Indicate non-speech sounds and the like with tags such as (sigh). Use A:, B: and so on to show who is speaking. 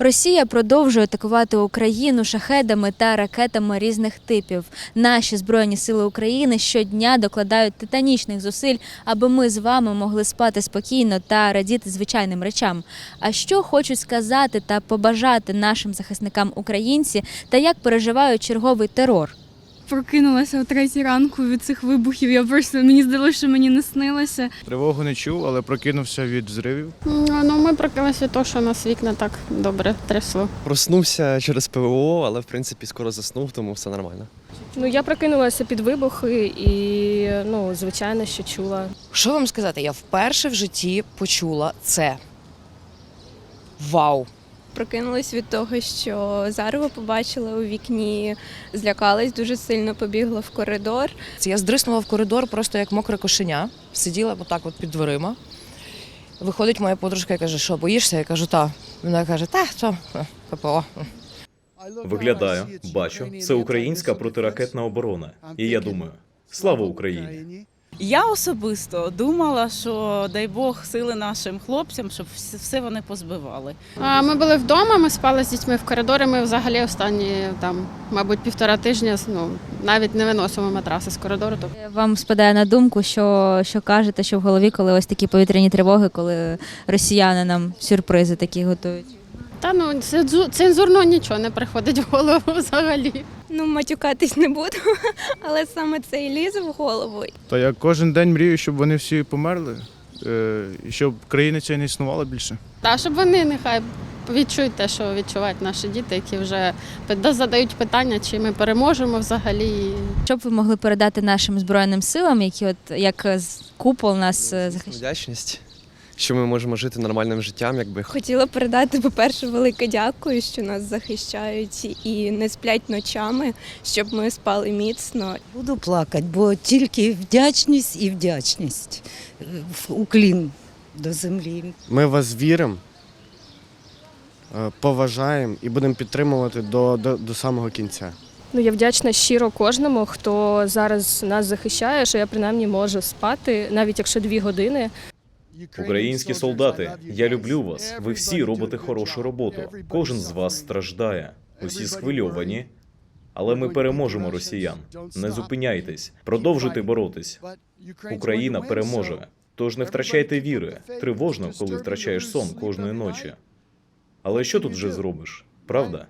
A: Росія продовжує атакувати Україну шахедами та ракетами різних типів. Наші збройні сили України щодня докладають титанічних зусиль, аби ми з вами могли спати спокійно та радіти звичайним речам. А що хочуть сказати та побажати нашим захисникам українці, та як переживають черговий терор?
B: Прокинулася о третій ранку від цих вибухів. Я просто мені здалося, що мені не снилося.
C: Тривогу не чув, але прокинувся від взривів.
D: Ну, ми прокинулися від того, що нас вікна так добре трясло.
E: Проснувся через ПВО, але в принципі скоро заснув, тому все нормально.
F: Ну, я прокинулася під вибухи і, ну, звичайно, що чула.
G: Що вам сказати? Я вперше в житті почула це. Вау!
H: Прокинулась від того, що зарево побачила у вікні, злякалась, дуже сильно побігла в коридор.
G: Я здриснула в коридор просто як мокре кошеня. Сиділа отак от під дверима. Виходить моя подружка і каже, що боїшся? Я кажу, та. Вона каже, та, що, (laughs) ППО.
I: Виглядаю, бачу, це українська протиракетна оборона. І я думаю, слава Україні!
J: Я особисто думала, що дай Бог сили нашим хлопцям, щоб все вони позбивали.
D: А ми були вдома, ми спали з дітьми в коридорі. Ми взагалі останні там, мабуть, півтора тижня ну, навіть не виносимо матраси з коридору. Тобто
A: Вам спадає на думку, що, що кажете, що в голові, коли ось такі повітряні тривоги, коли росіяни нам сюрпризи такі готують?
D: Та ну цензу- цензурно нічого не приходить в голову взагалі.
H: Ну, матюкатись не буду, (laughs) але саме це і лізе в голову.
C: Та я кожен день мрію, щоб вони всі померли, е, і щоб країни цієї не існувало більше.
D: Та щоб вони нехай відчують те, що відчувають наші діти, які вже задають питання, чи ми переможемо взагалі.
A: Що б ви могли передати нашим збройним силам, які от як купол нас е, захищає?
E: Вдячність, що ми можемо жити нормальним життям, якби
H: Хотіла передати, по-перше, велике дякую, що нас захищають і не сплять ночами, щоб ми спали міцно.
K: Буду плакати, бо тільки вдячність і вдячність. Е, в Уклін до землі.
L: Ми вас віримо, е, поважаємо і будемо підтримувати до, до, до самого кінця.
F: Ну, я вдячна щиро кожному, хто зараз нас захищає, що я принаймні можу спати, навіть якщо дві години.
I: Українські солдати, я люблю вас. Ви всі робите хорошу роботу. Кожен з вас страждає. Усі схвильовані. Але ми переможемо росіян. Не зупиняйтесь, продовжуйте боротись. Україна переможе. Тож не втрачайте віри. Тривожно, коли втрачаєш сон кожної ночі. Але що тут вже зробиш? Правда?